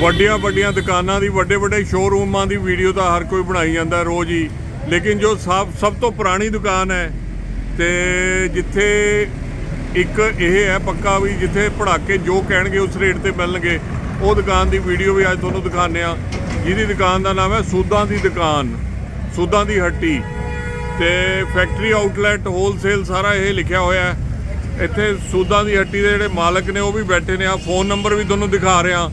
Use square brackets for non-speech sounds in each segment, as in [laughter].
ਵੱਡੀਆਂ ਵੱਡੀਆਂ ਦੁਕਾਨਾਂ ਦੀ, ਵੱਡੇ ਵੱਡੇ ਸ਼ੋਰੂਮਾਂ ਦੀ ਵੀਡੀਓ ਤਾਂ ਹਰ ਕੋਈ ਬਣਾਈ ਜਾਂਦਾ ਰੋਜ਼ ਹੀ। ਲੇਕਿਨ ਜੋ ਸਭ ਸਭ ਤੋਂ ਪੁਰਾਣੀ ਦੁਕਾਨ ਹੈ ਤੇ ਜਿੱਥੇ ਇੱਕ ਇਹ ਹੈ ਪੱਕਾ ਵੀ ਜਿੱਥੇ ਪੜਾਕੇ ਜੋ ਕਹਿਣਗੇ ਉਸ ਰੇਟ ਤੇ ਮਿਲਣਗੇ, ਉਹ ਦੁਕਾਨ ਦੀ ਵੀਡੀਓ ਵੀ ਅੱਜ ਤੁਹਾਨੂੰ ਦਿਖਾਉਂਦੇ ਆ ਜਿਹਦੀ ਦੁਕਾਨ ਦਾ ਨਾਮ ਹੈ ਸੂਦਾਂ ਦੀ ਦੁਕਾਨ, ਸੂਦਾਂ ਦੀ ਹੱਟੀ। ਤੇ ਫੈਕਟਰੀ ਆਊਟਲੈਟ ਹੋਲਸੇਲ ਸਾਰਾ ਇਹ ਲਿਖਿਆ ਹੋਇਆ ਹੈ। ਇੱਥੇ ਸੂਦਾਂ ਦੀ ਹੱਟੀ ਦੇ ਜਿਹੜੇ ਮਾਲਕ ਨੇ ਉਹ ਵੀ ਬੈਠੇ ਨੇ। ਆ ਫੋਨ ਨੰਬਰ ਵੀ ਤੁਹਾਨੂੰ ਦਿਖਾ ਰਿਹਾ।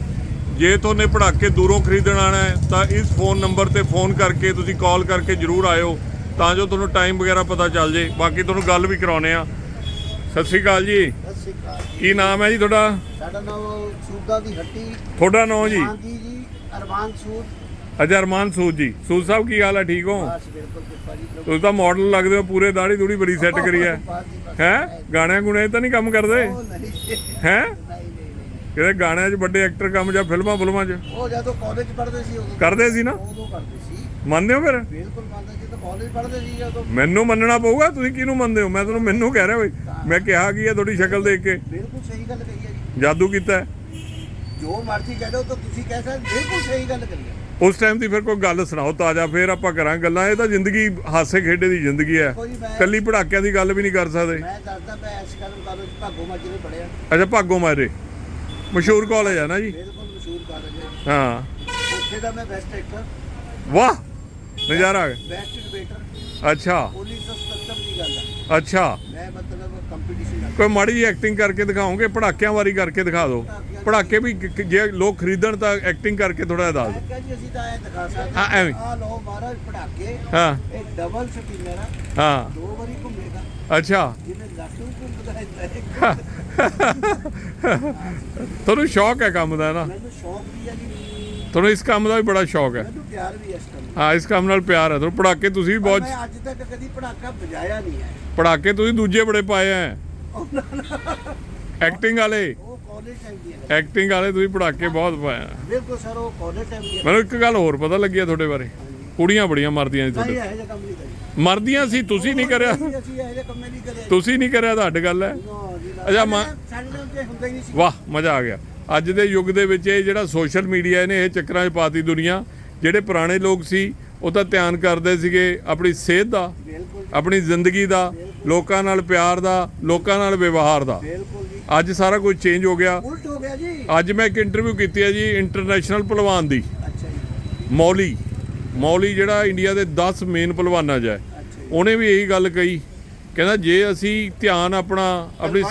ਜੇ ਤੁਹਾਨੇ ਪੜਾਕੇ ਦੂਰੋਂ ਖਰੀਦਣ ਆਣਾ ਹੈ ਤਾਂ ਇਸ ਫੋਨ ਨੰਬਰ ਤੇ ਫੋਨ ਕਰਕੇ ਤੁਸੀਂ ਕਾਲ ਕਰਕੇ ਜਰੂਰ ਆਇਓ ਤਾਂ ਜੋ ਤੁਹਾਨੂੰ ਟਾਈਮ ਵਗੈਰਾ ਪਤਾ ਚੱਲ ਜੇ। ਬਾਕੀ ਤੁਹਾਨੂੰ ਗੱਲ ਵੀ ਕਰਾਉਨੇ ਆ। ਸਤਿ ਸ਼੍ਰੀ ਅਕਾਲ ਜੀ। ਸਤਿ ਸ਼੍ਰੀ ਅਕਾਲ ਕੀ ਨਾਮ ਹੈ ਜੀ ਤੁਹਾਡਾ? ਸਾਡਾ ਨਾਮ ਸੂਦਾ ਦੀ ਹੱਟੀ। ਤੁਹਾਡਾ ਨਾਮ ਜੀ? ਹਾਂਜੀ ਜੀ ਅਰਮਾਨ ਸੂਦ। ਅਜਾ ਅਰਮਾਨ ਸੂਦ ਜੀ। ਸੂਦ ਸਾਹਿਬ ਕੀ ਹਾਲ ਹੈ? ਠੀਕ ਹੋ? ਬਸ ਬਿਲਕੁਲ ਕਿਰਪਾ ਜੀ ਪ੍ਰਭੂ। ਤੁਸੀਂ ਤਾਂ ਮਾਡਲ ਲੱਗਦੇ ਹੋ ਪੂਰੇ ਦਾੜੀ ਦੂੜੀ ਬੜੀ ਸੈੱਟ ਕਰੀ ਹੈ। ਬਸ ਜੀ, ਬਸ। ਹੈ? ਗਾਣਿਆਂ ਗੁਣੇ ਤਾਂ ਨਹੀਂ ਕੰਮ ਕਰਦੇ? ਉਹ ਨਹੀਂ। ਹੈ? ਕਿਤੇ ਗਾਣਿਆਂ 'ਚ ਵੱਡੇ ਐਕਟਰ ਕੰਮ ਜਾਂ ਫਿਲਮਾਂ ਫਿਲਮਾਂ 'ਚ? ਉਹ ਜਦੋਂ ਕਾਲਜ ਪੜ੍ਹਦੇ ਸੀ ਉਦੋਂ। ਕਰਦੇ ਸੀ ਨਾ? ਉਦੋਂ ਕਰਦੇ ਸੀ। ਮੰਨਦੇ ਹੋ ਫਿਰ? ਬਿਲਕੁਲ ਮੰਨਦੇ ਜੀ ਤਾਂ ਕਾਲਜ ਪੜ੍ਹਦੇ ਸੀ ਜਦੋਂ ਮੈਨੂੰ ਮੰਨਣਾ ਪਊਗਾ ਤੁਸੀਂ ਕਿਹਨੂੰ ਮੰਨਦੇ ਹੋ? ਮੈਂ ਤੁਹਾਨੂੰ ਮੈਨੂੰ ਕਹਿ ਰਿਹਾ ਬਈ ਮੈਂ ਕਿਹਾ ਕੀ ਹੈ ਤੁਹਾਡੀ ਸ਼ਕਲ ਦੇਖ ਕੇ? ਬਿਲਕੁਲ ਸਹੀ ਗੱਲ ਕਹੀ ਹੈ ਜੀ। ਜਾਦੂ ਕੀਤਾ। ਜੋ ਮਰਜ਼ੀ ਕਹਿ ਦਿਓ ਤਾਂ ਤੁਸੀਂ ਕਹਿ ਸਕਦੇ ਬਿਲਕੁਲ ਸਹੀ ਗੱਲ ਕਰੀ ਹੈ ਉਸ ਟਾਈਮ ਦੀ ਫਿਰ ਕੋਈ ਗੱਲ ਸੁਣਾਓ ਤਾਜ਼ਾ ਫਿਰ ਆਪਾਂ ਕਰਾਂ ਗੱਲਾਂ। ਇਹ ਤਾਂ ਜ਼ਿੰਦਗੀ ਹਾਸੇ ਖੇਡੇ ਦੀ ਜ਼ਿੰਦਗੀ ਹੈ। ਕੱਲੀ ਪੜਾਕਿਆਂ ਦੀ ਗੱਲ ਵੀ ਨਹੀਂ ਕਰ ਸਕਦੇ। ਮੈਂ ਦੱਸਦਾ ਮੈਂ ਐਸ ਕਰਨ ਕਾਲਜ ਭਾਗੋ ਮਾਜੀ ਨੇ ਪੜ੍ਹਿਆ ਅੱਛਾ ਭਾਗੋ ਮਾਰੇ ਮਸ਼ਹੂਰ ਕਾਲਜ ਹੈ ਨਾ ਜੀ? ਬਿਲਕੁਲ ਮਸ਼ਹੂਰ ਕਾਲਜ ਹੈ ਹਾਂ। ਉੱਥੇ ਦਾ ਮੈਂ ਬੈਸਟ ਐਕਟਰ ਵਾਹ! ਨਜ਼ਾਰਾ ਆ ਗਿਆ। ਬੈਸਟ ਡਿਬੇਟਰ ਅੱਛਾ। 1977 ਦੀ ਗੱਲ ਹੈ ਅੱਛਾ। ਮੈਂ ਮਤਲਬ ਕੰਪੀਟੀਸ਼ਨ ਕੋਈ ਮਾੜੀ ਐਕਟਿੰਗ ਕਰਕੇ ਦਿਖਾਓਗੇ? ਪੜਾਕਿਆਂ ਵਾਰੀ ਕਰਕੇ ਦਿਖਾ ਦਿਓ। ਪੜਾਕੇ ਵੀ ਕ- ਕ- ਜੇ ਲੋਕ ਖਰੀਦਣ ਤਾਂ ਐਕਟਿੰਗ ਕਰਕੇ ਥੋੜਾ ਦੱਸ ਦਿਓ। ਮੈਂ ਕਿਹਾ ਜੀ ਅਸੀਂ ਤਾਂ ਐ ਦਿਖਾ ਸਕਦੇ ਹਾਂ, ਐਵੇਂ। ਆ ਲਓ ਮਹਾਰਾਜ ਪੜਾਕੇ। ਹਾਂ। ਇਹ ਡਬਲ ਸਟੀਨਰ ਆ ਹਾਂ। ਦੋ ਵਾਰੀ ਘੁੰਮੇਗਾ। ਅੱਛਾ। ਜਿਵੇਂ ਲਾਟੂ ਘੁੰਮਦਾ ਹੈ। ਤੁਹਾਨੂੰ ਸ਼ੌਕ ਹੈ ਕੰਮ ਦਾ ਨਾ? ਮੈਨੂੰ ਸ਼ੌਕ ਵੀ ਹੈ ਜੀ। ਤੁਹਾਨੂੰ ਇਸ ਕੰਮ ਦਾ ਵੀ ਬੜਾ ਸ਼ੌਕ ਹੈ। ਮੈਨੂੰ ਪਿਆਰ ਵੀ ਹੈ ਇਸ ਕੰਮ ਨਾਲ। ਹਾਂ ਇਸ ਕੰਮ ਨਾਲ ਪਿਆਰ ਹੈ। ਤੁਹਾਨੂੰ ਪੜਾਕੇ ਤੁਸੀਂ ਵੀ ਪਰ ਬਹੁਤ ਮੈਂ ਅੱਜ ਤੱਕ ਕਦੀ ਪੜਾਕਾ ਵਜਾਇਆ ਨਹੀਂ ਹੈ। ਪੜਾਕੇ ਤੁਸੀਂ ਦੂਜੇ ਬੜੇ ਪਾਏ ਐ ਐਕਟਿੰਗ ਵਾਲੇ? ਉਹ ਕਾਲਜ ਟਾਈਮ ਦੀ ਹੈ। ਐਕਟਿੰਗ ਵਾਲੇ ਤੁਸੀਂ ਪੜਾਕੇ ਬਹੁਤ ਪਾਏ ਆ ਬਿਲਕੁਲ ਸਰ ਉਹ ਕਾਲਜ ਟਾਈਮ ਦੀ ਹੈ। ਮੈਨੂੰ ਇੱਕ ਗੱਲ ਹੋਰ ਪਤਾ ਲੱਗਿਆ ਤੁਹਾਡੇ ਬਾਰੇ। ਕੁੜੀਆਂ ਬੜੀਆਂ ਮਰਦੀਆਂ ਸੀ ਨਹੀਂ ਤੁਹਾਡੇ ਇਹ ਜਿਹਾ ਕੰਮ ਨਹੀਂ ਕਰੀ। ਮਰਦੀਆਂ ਸੀ ਤੁਸੀਂ ਨਹੀਂ ਕਰਿਆ। ਅਸੀਂ ਇਹ ਜਿਹਾ ਕੰਮ ਨਹੀਂ ਕਰਿਆ। ਤੁਸੀਂ ਨਹੀਂ ਕਰਿਆ ਤਾਂ ਅੱਡ ਗੱਲ ਹੈ। ਨਾ। ਅੱਛਾ, ਮਾਂ- ਸਾਡੇ ਨਾਲ ਤੇ ਹੁੰਦਾ ਹੀ ਨਹੀਂ ਸੀ। ਵਾਹ ਮਜ਼ਾ ਆ ਗਿਆ। ਅੱਜ ਦੇ ਯੁੱਗ ਦੇ ਵਿੱਚ ਇਹ ਜਿਹੜਾ ਸੋਸ਼ਲ ਮੀਡੀਆ ਨੇ ਇਹ ਚੱਕਰਾਂ 'ਚ ਪਾਤੀ ਦੁਨੀਆ ਜਿਹੜੇ ਪੁਰਾਣੇ ਲੋਕ ਸੀ ਉਹ ਤਾਂ ਧਿਆਨ ਕਰਦੇ ਸੀਗੇ ਆਪਣੀ ਸਿਹਤ ਦਾ ਆਪਣੀ ਜ਼ਿੰਦਗੀ ਦਾ ਲੋਕਾਂ ਨਾਲ ਪਿਆਰ ਦਾ ਲੋਕਾਂ ਨਾਲ ਵਿਵਹਾਰ ਦਾ। ਅੱਜ ਸਾਰਾ ਕੁਝ ਚੇਂਜ ਹੋ ਗਿਆ। ਉਲਟ ਹੋ ਗਿਆ ਜੀ। ਅੱਜ ਮੈਂ ਇੱਕ ਇੰਟਰਵਿਊ ਕੀਤੀ ਹੈ ਜੀ ਇੰਟਰਨੈਸ਼ਨਲ ਪਹਿਲਵਾਨ ਦੀ। ਅੱਛਾ ਜੀ। ਮੌਲੀ। ਮੌਲੀ ਜਿਹੜਾ ਇੰਡੀਆ ਦੇ 10 ਮੇਨ ਪਹਿਲਵਾਨਾਂ 'ਚ ਹੈ। ਉਹਨੇ ਵੀ ਇਹੀ ਗੱਲ ਕਹੀ। ਕਹਿੰਦਾ ਜੇ ਅਸੀਂ ਧਿਆਨ ਆਪਣਾ ਆਪਣੀ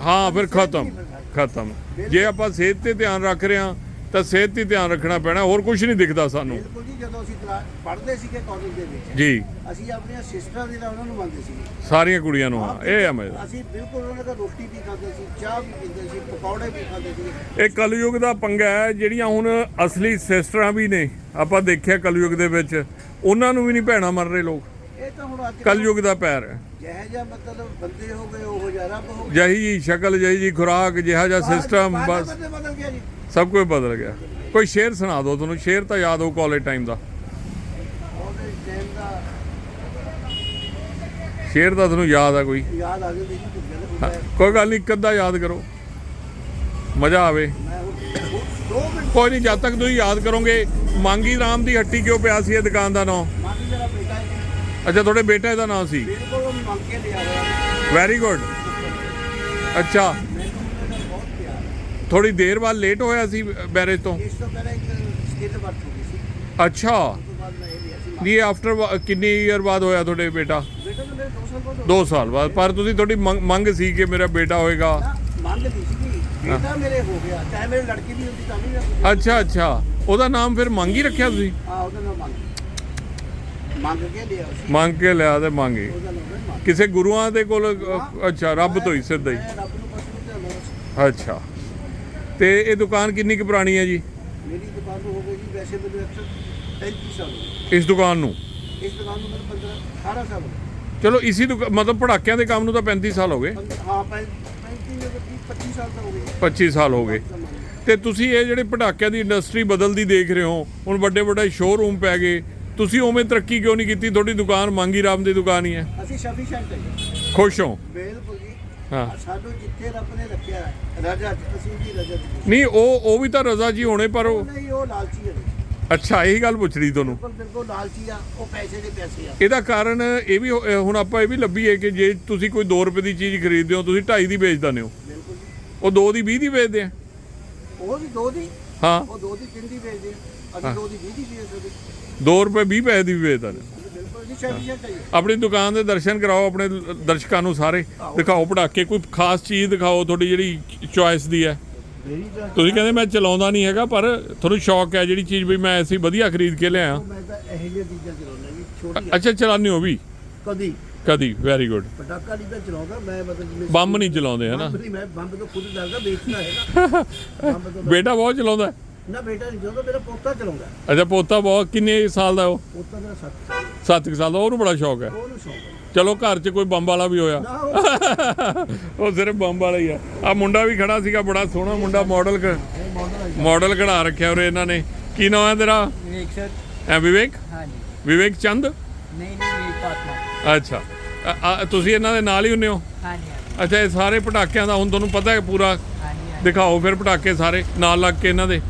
ਹਾਂ ਫਿਰ ਖਤਮ। ਖਤਮ। ਜੇ ਆਪਾਂ ਸਿਹਤ ਤੇ ਧਿਆਨ ਰੱਖ ਰਹੇ ਹਾਂ ਤਾਂ ਸਿਹਤ ਤੇ ਧਿਆਨ ਰੱਖਣਾ ਪੈਣਾ ਹੋਰ ਕੁਝ ਨਹੀਂ ਦਿਖਦਾ ਸਾਨੂੰ। ਬਿਲਕੁਲ ਜੀ ਜਦੋਂ ਅਸੀਂ ਕਲਾ- ਪੜ੍ਹਦੇ ਸੀਗੇ ਕਾਲਜ ਦੇ ਵਿੱਚ ਜੀ। ਅਸੀਂ ਆਪਣੀਆਂ ਸਿਸਟਰਾਂ ਦੇ ਨਾਲ ਉਹਨਾਂ ਨੂੰ ਮੰਨਦੇ ਸੀ ਸਾਰੀਆਂ ਕੁੜੀਆਂ ਨੂੰ ਹਾਂ ਇਹ ਅਸੀਂ ਬਿਲਕੁਲ ਉਹਨਾਂ ਦਾ ਰੋਟੀ ਵੀ ਖਾਂਦੇ ਸੀ ਚਾਹ ਵੀ ਪੀਂਦੇ ਸੀ ਪਕੌੜੇ ਵੀ ਖਾਂਦੇ ਸੀ। ਇਹ ਕਲਯੁਗ ਦਾ ਪੰਗਾ ਹੈ ਜਿਹੜੀਆਂ ਹੁਣ ਅਸਲੀ ਸਿਸਟਰਾਂ ਵੀ ਨੇ ਆਪਾਂ ਦੇਖਿਆ ਕਲਯੁਗ ਦੇ ਵਿੱਚ ਉਹਨਾਂ ਨੂੰ ਵੀ ਨਹੀਂ ਭੈਣਾ ਮੰਨ ਰਹੇ ਲੋਕ। ਤਾਂ ਹੁਣ ਅੱਜ ਕਲਯੁਗ ਦਾ ਪੈਰ ਹੈ। ਜਿਹੇ ਜਿਹਾ ਮਤਲਬ ਬੰਦੇ ਹੋ ਗਏ ਉਹ ਰੱਬ ਹੋ ਗਏ ਜਹੀ ਜੀ ਸ਼ਕਲ ਜਹੀ ਜੀ ਖੁਰਾਕ ਜਿਹਾ ਜਿਹਾ ਸਿਸਟਮ ਬਸ। ਬੰਦੇ ਬਦਲ ਗਿਆ ਜੀ। ਸਭ ਕੁਝ ਬਦਲ ਗਿਆ। ਕੋਈ ਸ਼ੇਰ ਸੁਣਾ ਦਿਓ ਤੁਹਾਨੂੰ। ਸ਼ੇਰ ਤਾਂ ਯਾਦ ਹੋਊ ਕਾਲਜ ਟਾਈਮ ਦਾ। ਦਾ ਸ਼ੇਰ ਤਾਂ ਤੁਹਾਨੂੰ ਯਾਦ ਆ ਕੋਈ। ਯਾਦ ਆ ਹਾਂ, ਕੋਈ ਗੱਲ ਨਹੀਂ ਅੱਧਾ ਯਾਦ ਕਰੋ। ਮਜ਼ਾ ਆਵੇ। ਦੋ ਕੋਈ ਨਹੀਂ ਜਦ ਤੱਕ ਤੁਸੀਂ ਯਾਦ ਕਰੋਗੇ ਮੰਗੀ ਰਾਮ ਦੀ ਹੱਟੀ ਕਿਉਂ ਪਿਆ ਸੀ ਇਹ ਦੁਕਾਨ ਦਾ ਨਾਮ ਹੈ ਅੱਛਾ ਤੁਹਾਡੇ ਬੇਟੇ ਦਾ ਨਾਮ ਸੀ? ਮੰਗ ਕੇ ਲਿਆ ਵੈਰੀ ਗੁੱਡ ਅੱਛਾ। ਹੈ। ਥੋੜੀ ਦੇਰ ਬਾਅਦ ਲੇਟ ਹੋਇਆ ਸੀ ਮੈਰਿਜ ਤੋਂ? ਇਸ ਤੋਂ ਪਹਿਲਾਂ ਇੱਕ ਸਕਿੱਲ ਵਰਕ ਹੋ ਗਈ ਸੀ। ਅੱਛਾ। ਇਹ ਆਫਟਰ ਕਿੰਨੀ ਈਅਰ ਬਾਅਦ ਹੋਇਆ ਤੁਹਾਡੇ ਬੇਟਾ? ਬੇਟਾ ਤਾਂ ਮੇਰੇ 2 ਸਾਲ ਬਾਅਦ ਹੋ 2 ਸਾਲ ਬਾਅਦ। ਪਰ ਤੁਸੀਂ ਤੁਹਾਡੀ ਮੰਗ ਸੀ ਕਿ ਮੇਰਾ ਬੇਟਾ ਹੋਏਗਾ। ਮੰਗ ਸੀ ਬੇਟਾ ਮੇਰੇ ਹੋ ਗਿਆ। ਚਾਹੇ ਮੇਰੀ ਲੜਕੀ ਵੀ ਹੁੰਦੀ ਤਾਂ ਵੀ ਅੱਛਾ ਅੱਛਾ। ਉਹਦਾ ਨਾਮ ਫਿਰ ਮੰਗੀ ਰੱਖਿਆ ਤੁਸੀਂ? ਮੰਗ ਕੇ ਲਿਆ ਸੀ। ਮੰਗ ਕੇ ਲਿਆ ਤੇ ਮੰਗੀ ਉਹਦਾ ਕਿਸੇ ਗੁਰੂਆਂ ਦੇ ਕੋਲ ਅੱਛਾ ਰੱਬ ਤੋਂ ਹੀ ਸਿੱਧਾ ਹੀ। ਮੈਂ ਰੱਬ ਨੂੰ ਅੱਛਾ। ਤੇ ਇਹ ਦੁਕਾਨ ਕਿੰਨੀ ਕੁ ਪੁਰਾਣੀ ਹੈ ਜੀ? ਮੇਰੀ ਦੁਕਾਨ ਨੂੰ ਹੋ ਗਈ ਜੀ ਵੈਸੇ ਮੈਨੂੰ ਅਕਸਰ 35 ਸਾਲ ਹੋ ਗਏ। ਇਸ ਦੁਕਾਨ ਨੂੰ? ਇਸ ਦੁਕਾਨ ਨੂੰ ਮੈਨੂੰ 15 18 ਸਾਲ ਹੋ ਗਏ। ਚਲੋ ਇਸੀ ਦੁਕਾ- ਮਤਲਬ ਪੜਾਕਿਆਂ ਦੇ ਕੰਮ ਨੂੰ ਤਾਂ 35 ਸਾਲ ਹੋ ਗਏ। ਪੰਦ- ਹਾਂ 35 ਦੇ ਵਿੱਚ 25 ਸਾਲ ਤਾਂ ਹੋ ਗਏ। 25 ਸਾਲ ਹੋ ਗਏ। ਤੇ ਤੁਸੀਂ ਇਹ ਜਿਹੜੇ ਪਟਾਕਿਆਂ ਦੀ ਇੰਡਸਟਰੀ ਬਦਲਦੀ ਦੇਖ ਰਹੇ ਹੋ ਹੁਣ ਵੱਡੇ ਵੱਡੇ ਸ਼ੋਰੂਮ ਪੈ ਗਏ ਤੁਸੀਂ ਉਵੇਂ ਤਰੱਕੀ ਕਿਉਂ ਨਹੀਂ ਕੀਤੀ? ਤੁਹਾਡੀ ਦੁਕਾਨ ਮੰਗੀ ਰਾਮ ਦੀ ਦੁਕਾਨ ਹੀ ਹੈ। ਅਸੀਂ ਸਫੀਸ਼ੀਐਂਟ ਹੈ ਜੀ। ਖੁਸ਼ ਹੋ? ਬਿਲਕੁਲ ਜੀ। ਹਾਂ। ਸਾਨੂੰ ਜਿੱਥੇ ਰੱਬ ਨੇ ਰੱਖਿਆ ਹੈ, ਰਜਾ ਅਸੀਂ ਵੀ ਰਜਾ ਚ ਨਹੀਂ ਉਹ ਉਹ ਵੀ ਤਾਂ ਰਜ਼ਾ ਜੀ ਹੋਣੇ ਪਰ ਉਹ ਨਹੀਂ ਉਹ ਲਾਲਚੀ ਹੈ ਅੱਛਾ ਇਹੀ ਗੱਲ ਪੁੱਛ ਰਹੀ ਤੁਹਾਨੂੰ। ਬਿਲਕੁਲ ਬਿਲਕੁਲ ਲਾਲਚੀ ਆ ਉਹ ਪੈਸੇ ਦੇ ਪੈਸੇ ਆ। ਇਹਦਾ ਕਾਰਨ ਇਹ ਵੀ ਹੋ- ਹੁਣ ਆਪਾਂ ਇਹ ਵੀ ਲੱਭੀਏ ਕਿ ਜੇ ਤੁਸੀਂ ਕੋਈ 2 ਰੁਪਏ ਦੀ ਚੀਜ਼ ਖਰੀਦਦੇ ਹੋ ਤੁਸੀਂ 2.5 ਦੀ ਵੇਚ ਦਿੰਦੇ ਹੋ। ਬਿਲਕੁਲ ਜੀ। ਉਹ 2 ਦੀ 20 ਦੀ ਵੇਚਦੇ ਆ। ਉਹ ਵੀ ਦੋ ਦੀ? ਹਾਂ। ਉਹ ਦੋ ਦੀ ਤਿੰਨ ਦੀ ਵੇਚਦੇ ਆ। ਅਸੀਂ ਦੋ ਦੀ 20 ਦੀ ਵੇਚਦੇ 2 ਰੁਪਏ 20 ਪੈਸੇ ਦੀ ਵੀ ਵੇਚ ਦਿੰਦੇ ਹੋ। ਬਿਲਕੁਲ ਜੀ ਸ਼ਾਇਦ ਇਹ ਚਾਹੀਏ ਆਪਣੀ ਦੁਕਾਨ ਦੇ ਦਰਸ਼ਨ ਕਰਾਓ ਆਪਣੇ ਦਰਸ਼ਕਾਂ ਨੂੰ ਸਾਰੇ। ਦਿਖਾਓ ਪੜਾਕੇ ਕੋਈ ਖਾਸ ਚੀਜ਼ ਦਿਖਾਓ ਤੁਹਾਡੀ ਜਿਹੜੀ ਚੁਆਇਸ ਦੀ ਹੈ। ਤੁਸੀਂ ਕਹਿੰਦੇ ਮੈਂ ਚਲਾਉਂਦਾ ਨਹੀਂ ਹੈਗਾ ਪਰ ਤੁਹਾਨੂੰ ਸ਼ੌਕ ਹੈ ਜਿਹੜੀ ਚੀਜ਼ ਵੀ ਮੈਂ ਐਸੀ ਵਧੀਆ ਖਰੀਦ ਕੇ ਲਿਆਇਆ। ਮੈਂ ਤਾਂ ਇਹੋ ਜਿਹੀਆਂ ਚੀਜ਼ਾਂ ਚਲਾਉਣਾ ਜੀ ਛੋਟੀ ਅੱਛਾ ਚਲਾਉਂਦੇ ਹੋ ਵੀ? ਕਦੀ। ਕਦੀ ਵੈਰੀ ਗੁੱਡ ਪਟਾਕਾ ਨਹੀਂ ਤਾਂ ਚਲਾਉਂਦਾ ਮੈਂ ਮਤਲਬ ਜਿਵੇਂ ਬੰਬ ਨਹੀਂ ਚਲਾਉਂਦੇ ਹਨਾ ਬੰਬ ਨਹੀਂ ਮੈਂ ਬੰਬ ਤੋਂ ਖੁਦ ਡਰਦਾ ਵੇਚਦਾ ਹੈਗਾ। [laughs] ਬੇਟਾ ਬਹੁਤ ਚਲਾਉਂਦਾ। ਨਾ ਬੇਟਾ ਨਹੀਂ ਚਲਾਉਂਦਾ ਮੇਰਾ ਪੋਤਾ ਚਲਾਉਂਦਾ। ਅੱਛਾ ਪੋਤਾ ਬਹੁਤ ਕਿੰਨੇ ਸਾਲ ਦਾ ਉਹ? ਪੋਤਾ ਮੇਰਾ 7 ਸਾਲ 7 ਸਾਲ ਦਾ ਉਹਨੂੰ ਬੜਾ ਸ਼ੌਕ ਹੈ। ਉਹਨੂੰ ਸ਼ੌਂਕ ਹੈ। ਚਲੋ ਘਰ 'ਚ ਕੋਈ ਬੰਬ ਵਾਲਾ ਵੀ ਹੋਇਆ। ਨਾ ਉਹ ਉਹ ਸਿਰਫ ਬੰਬ ਵਾਲਾ ਹੀ ਆ ਆ ਮੁੰਡਾ ਵੀ ਖੜਾ ਸੀਗਾ ਬੜਾ ਸੋਹਣਾ ਮੁੰਡਾ ਮਾਡਲ ਇਹ ਮਾਡਲ ਹੈ ਮਾਡਲ ਖੜਾ ਰੱਖਿਆ ਉਰੇ ਇਹਨਾਂ ਨੇ। ਕੀ ਨਾਮ ਹੈ ਤੇਰਾ? ਵਿਵੇਕ ਸਰ। ਐ ਵਿਵੇਕ? ਹਾਂਜੀ। ਵਿਵੇਕ ਚੰਦ? ਨਹੀਂ ਨਹੀਂ ਵਿਵੇਕ ਪਾਤਮਾ ਅੱਛਾ। ਆ, ਤੁਸੀਂ ਇਹਨਾਂ ਦੇ ਨਾਲ ਹੀ ਹੁੰਨੇ ਹੋ? ਹਾਂਜੀ ਹਾਂਜੀ। ਅੱਛਾ ਇਹ ਸਾਰੇ ਪਟਾਕਿਆਂ ਦਾ ਹੁਣ ਤੁਹਾਨੂੰ ਪਤਾ ਹੈ ਪੂਰਾ। ਹਾਂਜੀ ਹਾਂਜੀ। ਦਿਖਾਓ ਫਿਰ ਪਟਾਕੇ ਸਾਰੇ ਨਾਲ ਲੱਗ ਕੇ ਇਹਨਾਂ ਦੇ।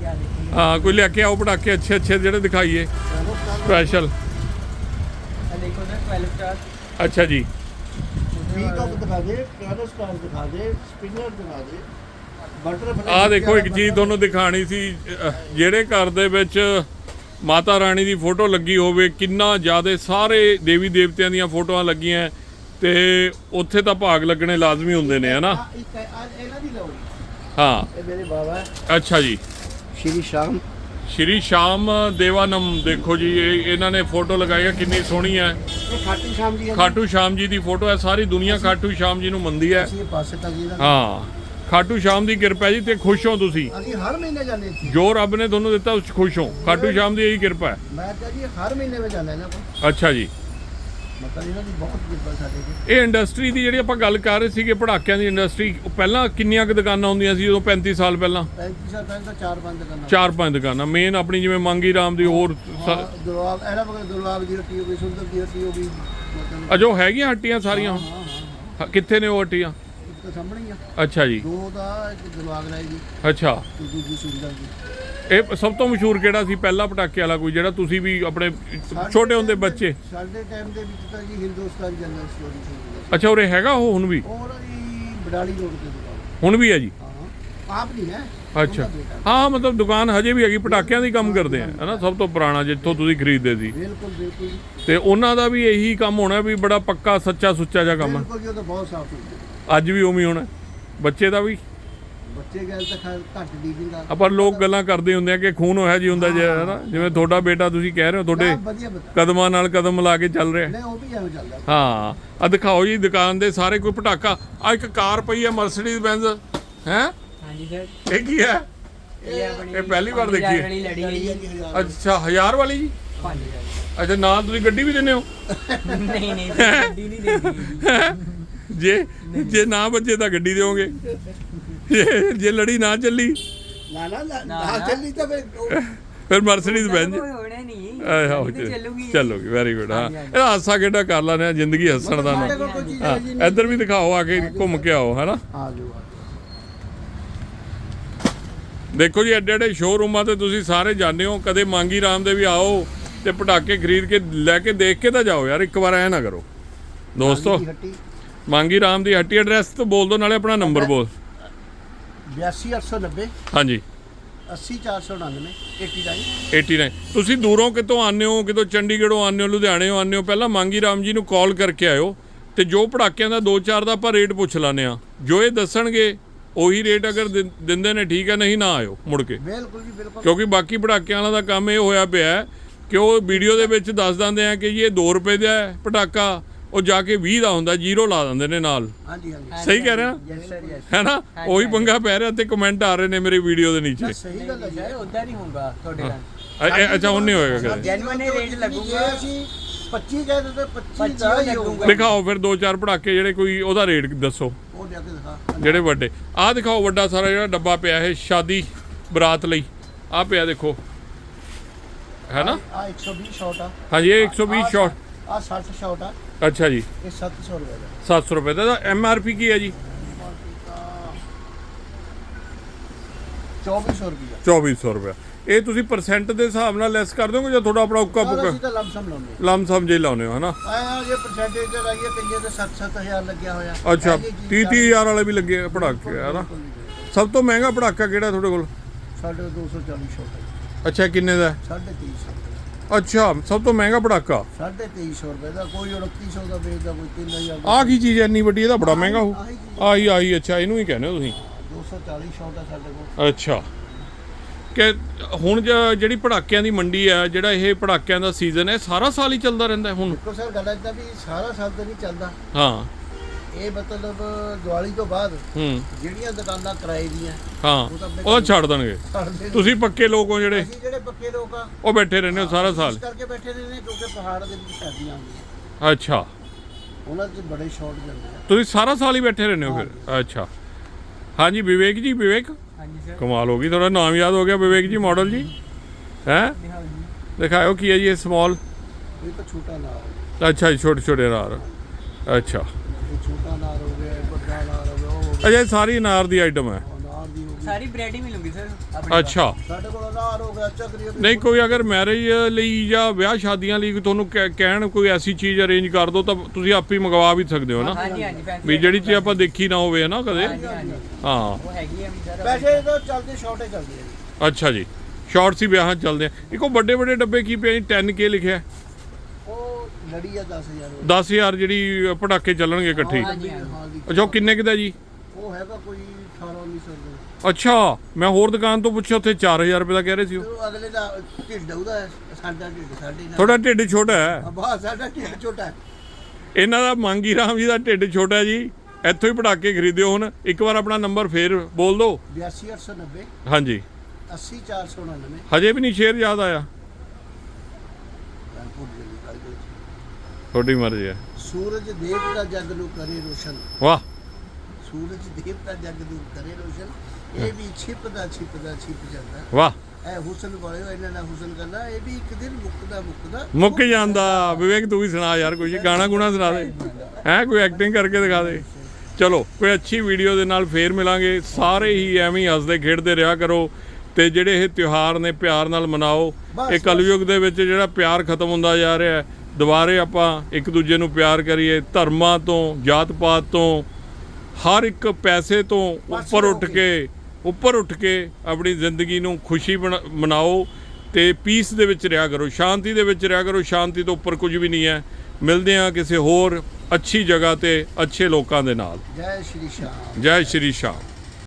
ਹਾਂ ਕੋਈ ਲੈ ਕੇ ਆਓ ਪਟਾਕੇ ਅੱਛੇ ਅੱਛੇ ਜਿਹੜੇ ਦਿਖਾਈਏ। ਸਪੈਸ਼ਲ ਆ ਦੇਖੋ ਸਰ 12 ਸਟਾਰ ਅੱਛਾ ਜੀ। ਪੀਕਅਪ ਦਿਖਾ ਦੇ ਪਿਆਨੋ ਸਟਾਰ ਦਿਖਾ ਦੇ ਸਪਿਨਰ ਦਿਖਾ ਦੇ ਬਟਰ ਆਹ ਦੇਖੋ ਇੱਕ ਚੀਜ਼ ਤੁਹਾਨੂੰ ਦਿਖਾਣੀ ਸੀ ਜਿਹੜੇ ਘਰ ਦੇ ਵਿੱਚ ਮਾਤਾ ਰਾਣੀ ਦੀ ਫੋਟੋ ਲੱਗੀ ਹੋਵੇ ਕਿੰਨਾ ਜ਼ਿਆਦਾ ਸਾਰੇ ਦੇਵੀ ਦੇਵਤਿਆਂ ਦੀਆਂ ਫੋਟੋਆਂ ਲੱਗੀਆਂ ਤੇ ਉੱਥੇ ਤਾਂ ਭਾਗ ਲੱਗਣੇ ਲਾਜ਼ਮੀ ਹੁੰਦੇ ਨੇ ਹਨਾ ਹੈ, ਆਹ ਇਹਨਾਂ ਦੀ ਲਓ। ਹਾਂ। ਇਹ ਮੇਰੇ ਬਾਬਾ ਹੈ। ਅੱਛਾ ਜੀ। ਸ਼੍ਰੀ ਸ਼ਾਮ। ਸ਼੍ਰੀ ਸ਼ਾਮ ਦੇਵਾਨਮ ਦੇਖੋ ਜੀ ਇਹ ਇਹਨਾਂ ਨੇ ਫੋਟੋ ਲਗਾਈ ਹੈ ਕਿੰਨੀ ਸੋਹਣੀ ਹੈ ਖਾਟੂ ਸ਼ਾਮ ਜੀ ਹੈ ਖਾਟੂ ਸ਼ਾਮ ਜੀ ਦੀ ਫੋਟੋ ਹੈ ਸਾਰੀ ਦੁਨੀਆ ਖਾਟੂ ਸ਼ਾਮ ਜੀ ਨੂੰ ਮੰਨਦੀ ਹੈ। ਅਸੀਂ ਇਹ ਪਾਸੇ ਤੱਕ ਜੀ ਦਾ ਹਾਂ ਖਾਟੂ ਸ਼ਾਮ ਦੀ ਕਿਰਪਾ ਜੀ ਤੇ ਖੁਸ਼ ਹੋ ਤੁਸੀਂ। ਅਸੀਂ ਹਰ ਮਹੀਨੇ ਜਾਂਦੇ ਸੀ ਜੋ ਰੱਬ ਨੇ ਤੁਹਾਨੂੰ ਦਿੱਤਾ ਉਸ 'ਚ ਖੁਸ਼ ਹੋ। ਖਾਟੂ ਸ਼ਾਮ ਦੀ ਇਹੀ ਕਿਰਪਾ ਹੈ। ਮੈਂ ਤਾਂ ਜੀ ਹਰ ਮਹੀਨੇ ਵਿੱਚ ਜਾਂਦਾ ਕੋਲ। ਅੱਛਾ ਜੀ। ਮਤਲਬ ਇਹਨਾਂ ਦੀ ਬਹੁਤ ਕਿਰਪਾ ਸਾਡੇ ਤੇ। ਇਹ ਇੰਡਸਟਰੀ ਦੀ ਜਿਹੜੀ ਆਪਾਂ ਗੱਲ ਕਰ ਰਹੇ ਸੀਗੇ ਪੜਾਕਿਆਂ ਦੀ ਇੰਡਸਟਰੀ ਉਹ ਪਹਿਲਾਂ ਕਿੰਨੀਆਂ ਕੁ ਦੁਕਾਨਾਂ ਹੁੰਦੀਆਂ ਸੀ ਜਦੋਂ 35 ਸਾਲ ਪਹਿਲਾਂ? 35 ਸਾਲ ਤੱਕ ਤਾਂ ਚਾਰ ਪੰਜ ਦੁਕਾਨਾਂ। ਚਾਰ ਪੰਜ ਦੁਕਾਨਾਂ। ਮੇਨ ਆਪਣੀ ਜਿਵੇਂ ਮੰਗੀ ਰਾਮ ਦੀ ਹੋਰ ਸ- ਹਾਂ, ਦੁਰਵਾਬ ਇਹਨਾਂ ਬਗਲ ਦੁਰਵਾਬ ਦੀ ਹੱਟੀ ਹੋ ਗਈ ਸੁੰਦਰ ਦੀ ਹੱਟੀ ਹੋ ਗਈ ਮਤਲਬ ਅਜੋ ਹੈਗੀਆਂ ਹੱਟੀਆਂ ਸਾਰੀਆਂ? ਹਾਂ ਹਾਂ ਹ- ਕਿੱਥੇ ਨੇ ਉਹ ਹੱਟੀਆਂ? ਇੱਕ ਤਾਂ ਸਾਹਮਣੇ ਹੀ ਆ। ਅੱਛਾ ਜੀ। ਦੋ ਦਾ ਇੱਕ ਦੁਰਵਾਬ ਰਾਏ ਦੀ ਅੱਛਾ। ਤੇ ਦੂਜੀ ਸੁੰਦਰ ਦੀ ਇਹ ਸਭ ਤੋਂ ਮਸ਼ਹੂਰ ਕਿਹੜਾ ਸੀ? ਪਹਿਲਾ ਪਟਾਕੇ ਵਾਲਾ ਕੋਈ ਜਿਹੜਾ ਤੁਸੀਂ ਵੀ ਆਪਣੇ ਛੋਟੇ ਹੁੰਦੇ ਬੱਚੇ? ਸਾਡੇ ਟਾਈਮ ਦੇ ਵਿੱਚ ਤਾਂ ਜੀ ਹਿੰਦੁਸਤਾਨ ਜਨਰਲ ਸਟੋਰੀ ਸੀ ਅੱਛਾ ਉਰੇ ਹੈਗਾ ਉਹ ਹੁਣ ਵੀ? ਔਰ ਜੀ ਬਡਾਲੀ ਰੋਡ ਤੇ ਦੁਕਾਨ ਹੁਣ ਵੀ ਹੈ ਜੀ? ਆਪ ਨਹੀਂ ਹੈ। ਅੱਛਾ। ਹਾਂ ਮਤਲਬ ਦੁਕਾਨ ਹਜੇ ਵੀ ਹੈਗੀ ਪਟਾਕਿਆਂ ਦੀ ਕੰਮ ਕਰਦੇ ਆ ਹਨਾ? ਸਭ ਤੋਂ ਪੁਰਾਣਾ ਜਿੱਥੋਂ ਤੁਸੀਂ ਖਰੀਦਦੇ ਸੀ। ਬਿਲਕੁਲ ਬਿਲਕੁਲ। ਤੇ ਉਹਨਾਂ ਦਾ ਵੀ ਇਹੀ ਕੰਮ ਹੋਣਾ ਵੀ ਬੜਾ ਪੱਕਾ ਸੱਚਾ ਸੁੱਚਾ ਜਿਹਾ ਕੰਮ ਹੈ ਬਿਲਕੁਲ ਜੀ ਉਹ ਤਾਂ ਬਹੁਤ ਸਾਫ਼ ਸੁਥਰੇ ਅੱਜ ਵੀ ਉਵੇਂ ਹੀ ਹੋਣਾ। ਬੱਚੇ ਦਾ ਵੀ? ਬੱਚੇ ਤਾਂ ਖੈਰ ਘੱਟ ਆਪਾਂ ਲੋਕ ਗੱਲਾਂ ਕਰਦੇ ਹੁੰਦੇ ਆ ਕਿ ਖੂਨ ਹੋਇਆ ਜੀ ਹੁੰਦਾ ਜੇ ਹਨਾ? ਜਿਵੇਂ ਤੁਹਾਡਾ ਬੇਟਾ ਤੁਸੀਂ ਕਹਿ ਰਹੇ ਹੋ ਤੁਹਾਡੇ ਨਾ, ਵਧੀਆ ਬਤਾ ਕਦਮਾਂ ਨਾਲ ਕਦਮ ਲਾ ਕੇ ਚੱਲ ਰਿਹਾ। ਨਹੀਂ ਉਹ ਵੀ ਐਵੇਂ ਚੱਲਦਾ। ਹਾਂ। ਆ ਦਿਖਾਓ ਜੀ ਦੁਕਾਨ ਦੇ ਸਾਰੇ ਕੋਈ ਪਟਾਕਾ। ਆ ਇੱਕ ਕਾਰ ਪਈ ਹੈ ਮਰਸੀਡੀਜ਼ ਬੈਂਜ਼। ਹੈ? ਹਾਂਜੀ ਸਰ। ਇਹ ਕੀ ਹੈ? ਇਹ ਆਪਣੀ ਇਹ ਪਹਿਲੀ ਵਾਰ ਹਜ਼ਾਰ ਦੇਖੀ ਹੈ। ਹੈ। ਅੱਛਾ 1000 ਵਾਲੀ ਜੀ? 5000 ਅੱਛਾ ਨਾਲ ਤੁਸੀਂ ਗੱਡੀ ਵੀ ਦਿੰਦੇ ਹੋ? ਨਹੀਂ ਨਹੀਂ ਗੱਡੀ ਨਹੀਂ ਦੇਦੀ। ਜੇ ਜੇ ਨਾ ਬੱਜੇ ਤਾਂ ਗੱਡੀ ਦਿਓਗੇ। ਜੇ- ਜੇ ਲੜੀ ਨਾ ਚੱਲੀ। ਨਾ ਨਾ ਨਾ। ਚੱਲੀ ਤਾਂ ਫਿਰ ਫਿਰ ਮਰਸੀਡੀਜ਼ ਬੈਂਜ਼ ਹੋਣੇ ਨਹੀਂ ਇਹ ਤਾਂ ਚੱਲੂਗੀ। ਚੱਲੂਗੀ। ਵੈਰੀ ਗੁੱਡ ਹਾਂ। ਇਹਦਾ ਹਾਸਾ ਖੇਡਾ ਕਰ ਲੈਣੇ ਆ ਜ਼ਿੰਦਗੀ ਹੱਸਣ ਦਾ ਨਾ। ਹਾਂ ਹੈ ਇੱਧਰ ਵੀ ਦਿਖਾਓ ਆ ਕੇ ਘੁੰਮ ਕੇ ਆਓ ਹੈਨਾ? ਆ ਜਾਓ ਦੇਖੋ ਜੀ ਐਡੇ ਐਡੇ ਸ਼ੋਰੂਮਾਂ ਤੇ ਤੁਸੀਂ ਸਾਰੇ ਜਾਂਦੇ ਹੋ ਕਦੇ ਮੰਗੀ ਰਾਮ ਦੇ ਵੀ ਆਓ ਤੇ ਪਟਾਕੇ ਖਰੀਦ ਕੇ ਲੈ ਕੇ ਦੇਖ ਕੇ ਤਾਂ ਜਾਓ ਯਾਰ ਇੱਕ ਵਾਰ ਐ ਨਾ ਕਰੋ। ਦੋਸਤੋ ਦੀ ਮੰਗੀ ਰਾਮ ਦੀ ਹੱਟੀ ਐਡਰੈਸ ਤੋਂ ਬੋਲ ਦਿਓ ਨਾਲੇ ਆਪਣਾ ਨੰਬਰ ਬੋਲ। 82890 ਹਾਂਜੀ। 80499 89 89 ਤੁਸੀਂ ਦੂਰੋਂ ਕਿਤੋਂ ਆਉਂਦੇ ਹੋ ਕਿਤੋਂ ਚੰਡੀਗੜ੍ਹੋਂ ਆਉਂਦੇ ਹੋ ਲੁਧਿਆਣੇੋਂ ਆਉਂਦੇ ਹੋ ਪਹਿਲਾਂ ਮੰਗੀ ਰਾਮ ਜੀ ਨੂੰ ਕਾਲ ਕਰਕੇ ਆਇਓ ਤੇ ਜੋ ਪੜਾਕਿਆਂ ਦਾ 2-4 ਦਾ ਆਪਾਂ ਰੇਟ ਪੁੱਛ ਲਾਨੇ ਆ ਜੋ ਇਹ ਦੱਸਣਗੇ ਉਹੀ ਰੇਟ ਅਗਰ ਦਿੰਦੇ ਨੇ ਠੀਕ ਹੈ ਨਹੀਂ ਨਾ ਆਇਓ ਮੁੜ ਕੇ। ਬਿਲਕੁਲ ਜੀ ਬਿਲਕੁਲ। ਕਿਉਂਕਿ ਬਾਕੀ ਪਟਾਕਿਆਂ ਵਾਲਾ ਦਾ ਕੰਮ ਇਹ ਹੋਇਆ ਪਿਆ ਕਿ ਉਹ ਵੀਡੀਓ ਦੇ ਵਿੱਚ ਦੱਸ ਦਿੰਦੇ ਆ ਕਿ ਇਹ 2 ਰੁਪਏ ਦਾ ਹੈ ਪਟਾਕਾ ਉਹ ਜਾ ਕੇ 20 ਦਾ ਹੁੰਦਾ ਜ਼ੀਰੋ ਲਾ ਦਿੰਦੇ ਨੇ ਨਾਲ। ਹਾਂਜੀ ਹਾਂਜੀ। ਸਹੀ ਕਹਿ ਰਿਹਾ ਯੈਸ ਸਰ ਯੈਸ ਹੈ ਨਾ? ਉਹੀ ਪੰਗਾ ਪੈ ਰਿਹਾ ਤੇ ਕਮੈਂਟ ਆ ਰਹੇ ਨੇ ਮੇਰੀ ਵੀਡੀਓ ਦੇ ਨੀਚੇ। ਸਹੀ ਗੱਲ ਹੈ ਜੀ ਸਰ ਉਦਾਂ ਨਹੀਂ ਹੋਊਗਾ ਤੁਹਾਡੇ ਨਾਲ। ਅ- ਇਹ- ਅੱਛਾ ਉਹ ਨਹੀਂ ਹੋਏਗਾ ਕਦੇ? ਹੀ ਰੇਟ ਲੱਗੂਗਾ। ਅਸੀਂ 25 ਕਹਿੰਦੇ ਤਾਂ 25 25 ਦਾ ਹੀ ਲੱਗੂਗਾ। ਹੋਊਗਾ। ਦਿਖਾਓ ਫਿਰ ਦੋ ਚਾਰ ਪਟਾਕੇ ਜਿਹੜੇ ਕੋਈ ਉਹਦਾ ਰੇਟ ਦੱਸੋ। ਉਹ ਜਾ ਕੇ ਦਿਖਾ। ਜਿਹੜੇ ਵੱਡੇ। ਆਹ ਦਿਖਾਓ ਵੱਡਾ ਸਾਰਾ ਜਿਹੜਾ ਡੱਬਾ ਪਿਆ ਇਹ ਸ਼ਾਦੀ ਬਰਾਤ ਲਈ। ਆਹ ਪਿਆ ਦੇਖੋ। ਹੈ ਨਾ? ਆ 120 ਸ਼ਾਟ ਆ। ਹਾਂਜੀ ਇਹ 120 ਸ਼ਾਟ ਆ। 60 ਅੱਛਾ ਜੀ। ਇਹ 700 ਰੁਪਏ ਦਾ। 700 ਰੁਪਏ ਦਾ ਐਮ ਆਰ ਪੀ ਕੀ ਹੈ ਜੀ? 2400 ਰੁਪਏ 2400 ਰੁਪਏ। ਇਹ ਤੁਸੀਂ ਪਰਸੈਂਟ ਦੇ ਹਿਸਾਬ ਨਾਲ ਲੈਸ ਕਰ ਦੋਗੇ ਜਾਂ ਤੁਹਾਡਾ ਆਪਣਾ ਉੱਕਾ ਪੁੱਕਾ ਅਸੀਂ ਤਾਂ ਜੇ ਲਾਉਨੇ ਹੋ ਹਨਾ? ਆ ਜੇ ਪਰਸੈਂਟੇਜ ਤੇ ਲਾਈਏ ਕਈਏ ਤੇ 7-7000 ਲੱਗਿਆ ਹੋਇਆ। ਅੱਛਾ 30-30000 ਵਾਲੇ ਵੀ ਸਭ ਤੋਂ ਮਹਿੰਗਾ ਪੜਾਕਾ ਕਿਹੜਾ ਤੁਹਾਡੇ ਕੋਲ? ਸਾਡੇ 240 ਸ਼ਾਟ ਅੱਛਾ ਕਿੰਨੇ ਦਾ? 350 ਅੱਛਾ ਸਭ ਤੋਂ ਮਹਿੰਗਾ ਪੜਾਕਾ 2300 ਰੁਪਏ ਦਾ ਕੋਈ 2900 ਦਾ ਵੇਚਦਾ ਕੋਈ 3000 ਦਾ। ਆਹ ਕੀ ਚੀਜ਼ ਐ ਇੰਨੀ ਵੱਡੀ ਇਹਦਾ ਬੜਾ ਮਹਿੰਗਾ ਹੋ ਆਹੀ ਚੀਜ਼। ਆਹੀ ਆਹੀ ਅੱਛਾ ਇਹਨੂੰ ਹੀ ਕਹਿੰਦੇ ਹੋ ਤੁਸੀਂ। 240 ਛੋਟਾ ਸਾਡੇ ਕੋਲ। ਅੱਛਾ। ਕਿ ਹੁਣ ਜ- ਜਿਹੜੀ ਪੜਾਕਿਆਂ ਦੀ ਮੰਡੀ ਆ ਜਿਹੜਾ ਇਹ ਪੜਾਕਿਆਂ ਦਾ ਸੀਜ਼ਨ ਹੈ ਸਾਰਾ ਸਾਲ ਹੀ ਚੱਲਦਾ ਰਹਿੰਦਾ ਹੈ ਹੁਣ? ਦੇਖੋ ਸਰ ਗੱਲ ਇਦਾਂ ਵੀ ਸਾਰਾ ਸਾਲ ਤਾਂ ਨਹੀਂ ਚੱਲਦਾ। ਹਾਂ। ਇਹ ਮਤਲਬ ਦੀਵਾਲੀ ਤੋਂ ਬਾਅਦ ਹੂੰ। ਜਿਹੜੀਆਂ ਦੁਕਾਨਾਂ ਕਿਰਾਏ ਦੀਆਂ ਹਾਂ ਉਹ ਛੱਡ ਦੇਣਗੇ। ਤੁਸੀਂ ਪੱਕੇ ਲੋਕ ਹੋ ਜਿਹੜੇ। ਅਸੀਂ ਜਿਹੜੇ ਪੱਕੇ ਲੋਕ ਆ ਉਹ ਬੈਠੇ ਰਹਿੰਦੇ ਹੋ ਸਾਰਾ ਸਾਲ। ਇਸ ਕਰਕੇ ਬੈਠੇ ਰਹੇ ਨੇ ਕਿਉਂਕਿ ਪਹਾੜ ਦੇ ਵਿੱਚ ਸਰਦੀਆਂ ਆਉਂਦੀਆਂ ਅੱਛਾ। ਉਹਨਾਂ 'ਚ ਬੜੇ ਸ਼ਾਰਟ ਜਾਂਦੇ ਆ। ਤੁਸੀਂ ਸਾਰਾ ਸਾਲ ਹੀ ਬੈਠੇ ਰਹਿੰਦੇ ਹੋ ਫਿਰ? ਅੱਛਾ। ਹਾਂਜੀ ਵਿਵੇਕ ਜੀ ਵਿਵੇਕ। ਹਾਂਜੀ ਸਰ ਕਮਾਲ ਹੋ ਗਈ ਤੁਹਾਡਾ ਨਾਮ ਯਾਦ ਹੋ ਗਿਆ ਵਿਵੇਕ ਜੀ ਮਾਡਲ ਜੀ? ਹੈ? ਦਿਖਾਓ ਕੀ ਹੈ ਜੀ ਇਹ ਸਮਾਲ ਇਹ ਤਾਂ ਛੋਟਾ ਨਾਰ ਹੈ। ਅੱਛਾ ਜੀ ਛੋਟੇ ਛੋਟੇ ਅਨਾਰ ਅੱਛਾ। ਹੋ ਗਿਆ ਵੱਡਾ ਹੋ ਗਿਆ ਉਹ ਹੋ ਗਿਆ। ਅਜੇ ਸਾਰੀ ਅਨਾਰ ਦੀ ਆਈਟਮ ਹੈ। ਉਹ ਅਨਾਰ ਦੀ ਹੋ ਗਈ। ਸਾਰੀ ਵੈਰਾਈਟੀ ਮਿਲੂਗੀ ਸਰ ਆਪਣੇ ਅੱਛਾ। ਸਾਡੇ ਕੋਲ ਅਨਾਰ ਹੋ ਗਿਆ ਚੱਕਰੀ ਨਹੀਂ ਕੋਈ ਅਗਰ ਮੈਰਿਜ ਲਈ ਜਾਂ ਵਿਆਹ ਸ਼ਾਦੀਆਂ ਲਈ ਤੁਹਾਨੂੰ ਕਹਿ- ਕਹਿਣ ਕੋਈ ਐਸੀ ਚੀਜ਼ ਅਰੇਂਜ ਕਰ ਦਿਓ ਤਾਂ ਤੁਸੀਂ ਆਪੇ ਹੀ ਮੰਗਵਾ ਵੀ ਸਕਦੇ ਹੋ ਨਾ। ਹਾਂਜੀ ਹਾਂਜੀ fancy ਵੀ ਜਿਹੜੀ ਚੀਜ਼ ਆਪਾਂ ਦੇਖੀ ਨਾ ਹੋਵੇ ਨਾ ਕਦੇ। ਹਾਂਜੀ ਹਾਂਜੀ। ਹਾਂ। ਉਹ ਹੈਗੀ ਆ ਵੀ ਸਰ ਵੈਸੇ ਤਾਂ ਚੱਲਦੇ ਸ਼ਾਰਟੇ ਚੱਲਦੇ ਜੀ। ਅੱਛਾ ਜੀ। ਸ਼ਾਰਟ ਸੀ ਵਿਆਹਾਂ 'ਚ ਚੱਲਦੇ ਆ। ਇੱਕੋ ਵੱਡੇ ਵੱਡੇ ਡੱਬੇ ਕੀ ਪਏ 10k ਲਿਖਿਆ। ਲੜੀ ਆ 10000 ਉਹ 10000 ਜਿਹੜੀ ਪਟਾਕੇ ਚੱਲਣਗੇ ਇਕੱਠੇ। ਹੀ। ਅੱਛਾ ਉਹ ਕਿੰਨੇ ਕੁ ਦਾ ਜੀ? ਉਹ ਹੈਗਾ ਕੋਈ 18 1900 ਰੁਪਏ। ਅੱਛਾ ਮੈਂ ਹੋਰ ਦੁਕਾਨ ਤੋਂ ਪੁੱਛਿਆ ਉੱਥੇ 4000 ਰੁਪਏ ਦਾ ਕਹਿ ਰਹੇ ਸੀ ਉਹ। ਉਹ ਅਗਲੇ ਦਾ ਢਿੱਡ ਉਹਦਾ ਹੈ, ਸਾਡਾ ਢਿੱਡ ਸਾਡੇ ਨਾਲ। ਤੁਹਾਡਾ ਢਿੱਡ ਛੋਟਾ ਹੈ? ਬਾਹਰ ਸਾਡਾ ਢਿੱਡ ਛੋਟਾ ਹੈ। ਇਹਨਾਂ ਦਾ ਮੰਗੀ ਰਾਮ ਜੀ ਦਾ ਢਿੱਡ ਛੋਟਾ ਹੈ ਜੀ। ਇੱਥੋਂ ਹੀ ਪਟਾਕੇ ਖਰੀਦਿਓ ਹੁਣ। ਇੱਕ ਵਾਰ ਆਪਣਾ ਨੰਬਰ ਫੇਰ ਬੋਲ ਦਿਓ। 82890 ਹਾਂਜੀ। 80499 ਹਜੇ ਵੀ ਨਹੀਂ ਸ਼ੇਰ ਯਾਦ ਆਇਆ। ਤੁਹਾਡੀ ਮਰਜ਼ੀ ਹੈ। ਸੂਰਜ ਦੇਵਤਾ ਜਗ ਨੂੰ ਕਰੇ ਰੋਸ਼ਨ। ਵਾਹ। ਸੂਰਜ ਦੇਵਤਾ ਜਗ ਨੂੰ ਕਰੇ ਰੋਸ਼ਨ। ਇਹ ਵੀ ਛਿਪਦਾ ਛਿਪਦਾ ਛਿਪ ਜਾਂਦਾ। ਵਾਹ। ਇਹ ਹੁਸਨ ਵਾਲਿਓ ਇਹਨਾਂ ਨਾਲ ਹੁਸਨ ਕਰਨਾ ਇਹ ਵੀ ਇੱਕ ਦਿਨ ਮੁੱਕਦਾ ਮੁੱਕਦਾ। ਮੁੱਕ ਜਾਂਦਾ। ਵਿਵੇਕ ਤੂੰ ਵੀ ਸੁਣਾ ਯਾਰ ਕੋਈ ਗਾਣਾ ਗੁਣਾ ਸੁਣਾ ਦੇ। ਹੈ ਕੋਈ ਐਕਟਿੰਗ ਕਰਕੇ ਦਿਖਾ ਦੇ। ਚਲੋ ਕੋਈ ਅੱਛੀ ਵੀਡੀਓ ਦੇ ਨਾਲ ਫੇਰ ਮਿਲਾਂਗੇ। ਸਾਰੇ ਹੀ ਐਵੇਂ ਹੀ ਹੱਸਦੇ ਖੇਡਦੇ ਰਿਹਾ ਕਰੋ ਤੇ ਜਿਹੜੇ ਇਹ ਤਿਉਹਾਰ ਨੇ ਪਿਆਰ ਨਾਲ ਮਨਾਓ। ਇਹ ਕਲਯੁਗ ਦੇ ਵਿੱਚ ਜਿਹੜਾ ਪਿਆਰ ਖਤਮ ਹੁੰਦਾ ਜਾ ਰਿਹਾ ਹੈ ਦੁਬਾਰੇ ਆਪਾਂ ਇੱਕ ਦੂਜੇ ਨੂੰ ਪਿਆਰ ਕਰੀਏ ਧਰਮਾਂ ਤੋਂ ਜਾਤ ਪਾਤ ਤੋਂ ਹਰ ਇੱਕ ਪੈਸੇ ਤੋਂ ਉੱਪਰ ਉੱਠ ਕੇ। ਉੱਪਰ ਉੱਠ ਕੇ ਆਪਣੀ ਜ਼ਿੰਦਗੀ ਨੂੰ ਖੁਸ਼ੀ ਮਨਾਓ ਤੇ ਪੀਸ ਦੇ ਵਿੱਚ ਰਿਹਾ ਕਰੋ ਸ਼ਾਂਤੀ ਦੇ ਵਿੱਚ ਰਿਹਾ ਕਰੋ। ਸ਼ਾਂਤੀ ਤੋਂ ਉੱਪਰ ਕੁਝ ਵੀ ਨਹੀਂ ਹੈ। ਮਿਲਦੇ ਹਾਂ ਕਿਸੇ ਹੋਰ ਅੱਛੀ ਜਗ੍ਹਾ ਤੇ ਅੱਛੇ ਲੋਕਾਂ ਦੇ ਨਾਲ। ਜੈ ਸ਼੍ਰੀ ਸ਼ਾਮ। ਜੈ ਸ਼੍ਰੀ ਸ਼ਾਮ।